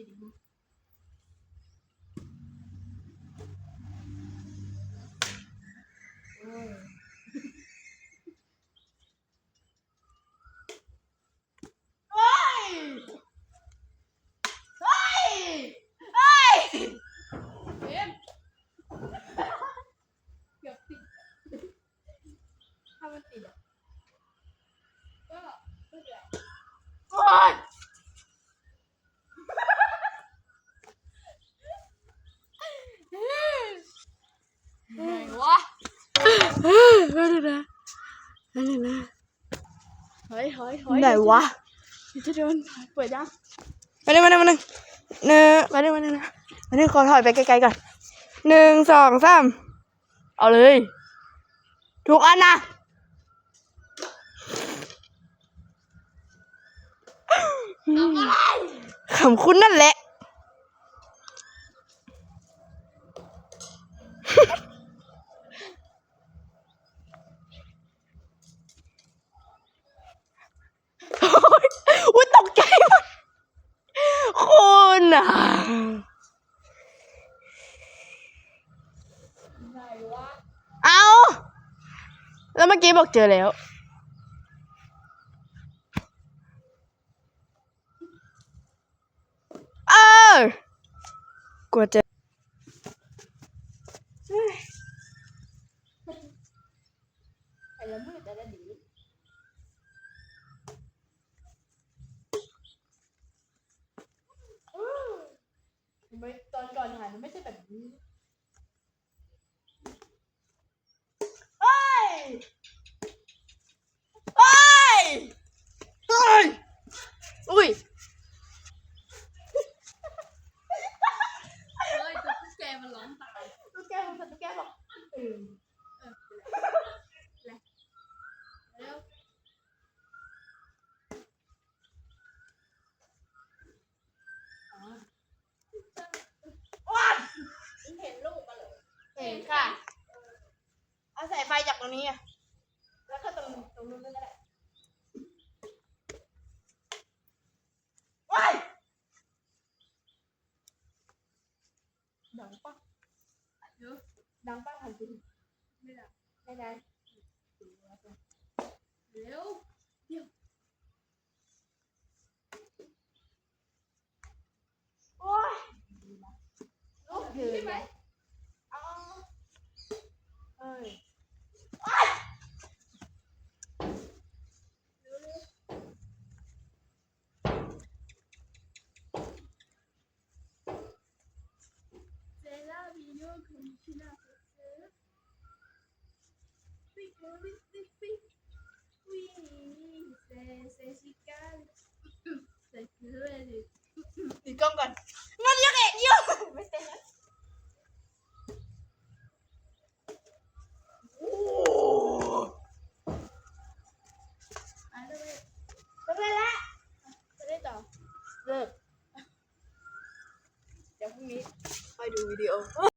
ติดอีกมั้งโอ้ยเฮ้ยเฮ้ยเฮ้ยเอ็มเกือบติดถ้ามันติดอะก็ไม่เป็นไรโอ๊ย ไหนวะ ไม่ด้นะไม่ด้นะเฮ้ยเฮ้ยเฮ้ยไหนวะจะเดินเปิดยังมาหนึ่งมาหนึ่งมาหนึ่งเนื้อมาหนึ่งมาหนึ่งนะมาหนึ่งขอถอยไปไกลๆก่อนหนึ่งสองสามเอาเลยทุกอันนะขำคุณนั่นแหละ โอ๊ยอุ้ยตกใจมากคุณอะ ไหนวะ เอาแล้วเมื่อกี้บอกเจอแล้ว เออกลัวจอไอ้ละมืดแต่ละดีทำ ไม่ตอนก่อนถ่ายมันไม่ใช่แบบนี้เอ้ยเอ้ยเอ้ยอุ้ยเฮ้ยตุ๊กแกมันร้องตายตุ๊กแกมันตุ๊กแกบอกอืมเป็นไรเป็นไรแล้วอ๋อว้าวมึงเห็นลูกมา เหรอเห็นค่ะ เอาสายไฟจากตรงนี้อะแล้วก็ตรงตรงนู้นก็ได้ว้ายดังปะเดี๋ยวดังปะหันจริงไม่ดังไม่ดังเร็วเดี๋ยวโอ้ยลูกถือใช่ไหม ติดกล้องก่อนมันยังเห็นอยู่ไม่เต้นนะโอ้อะเลิกทำไมละจะได้ต่อเลิกเดี๋ยวพรุ่งนี้คอยดูวิดีโอ